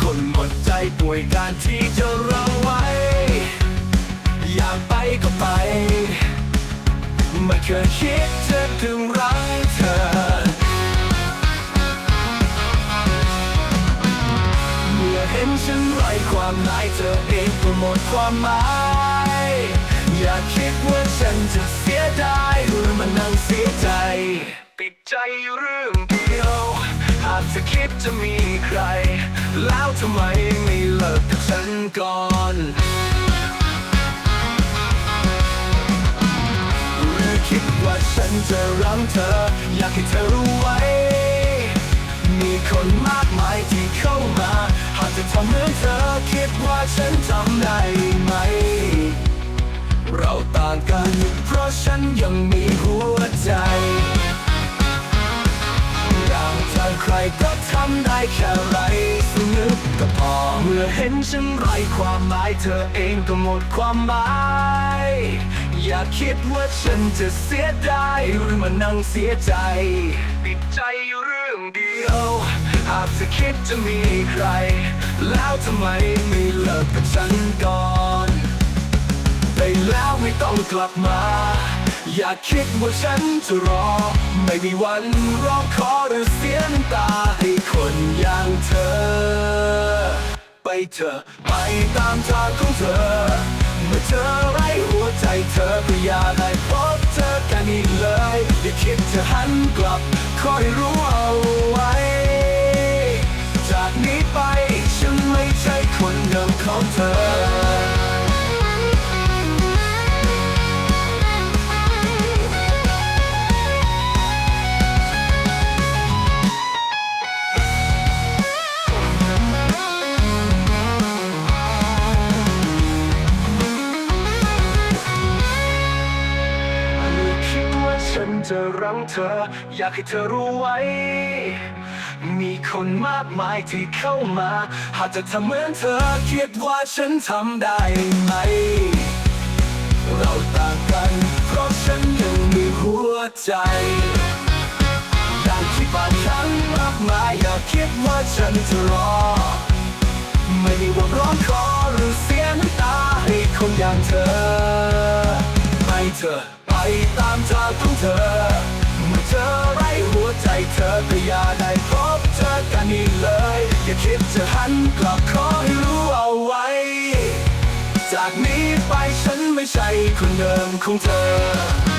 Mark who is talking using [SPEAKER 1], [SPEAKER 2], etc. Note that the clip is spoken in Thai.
[SPEAKER 1] คนหมดใจป่วยการที่จะเราไว้ อยากไปก็ไป ไม่เคยคิดจะดึงรั้งเธอ เมื่อเห็นฉันไร้ความหมายเธอเองก็หมดความหมาย อย่าคิดว่าฉันจะเสียดายหรือมานั่งเสียใจ ปิดใจเรื่องเดียว หากจะคิดจะมีใคร แล้วทำไมไม่เลิกกับฉันก่อนหรือคิดว่าฉันจะรั้งเธอ อยากให้เธอรู้ไว้ มีคนมากมายที่เข้ามา หากจะทำเหมือนเธอคิดว่าฉันทำได้ไหม เราต่างกัน เพราะฉันยังมีหัวใจอย่างเธอใครก็ำได้แค่ไรสนึกก็พอเมื่อเห็นฉันไร้ความหมายเธอเองก็หมดความหมาย อย่าคิดว่าฉันจะเสียดายหรือมานั่งเสียใจปิดใจอยู่เรื่องเดียว หากจะคิดจะมีใคร แล้วทำไมไม่เลิกกับฉันก่อนไปแล้วไม่ต้องกลับมาอย่าคิดว่าฉันจะรอ ไม่มีวันร้องขอหรือเสีย ไปเธอ ไปตามทางของเธอ เมื่อเธอไร้หัวใจเธอก็อย่าได้พบเธอกันอีกเลย อย่าคิดจะหันกลับคอยรู้ จะรั้งเธอ อยากให้เธอรู้ไว้ มีคนมากมายที่เข้ามา หากจะทำเหมือนเธอคิดว่าฉันทำได้ไหม เราต่างกัน เพราะฉันยังมีหัวใจอย่างที่บางครั้งมากมายอย่าคิดว่าฉันจะรอ ไม่มีวันร้องขอหรือเสียน้ำตาให้คนอย่างเธอไปเถอ ตามทางของเธอ เมื่อเธอไร้หัวใจเธอก็อย่าได้พบเจอกันอีกเลย อย่าคิดจะหันกลับขอให้รู้เอาไว้ จากนี้ไปฉันไม่ใช่คนเดิมของเธอ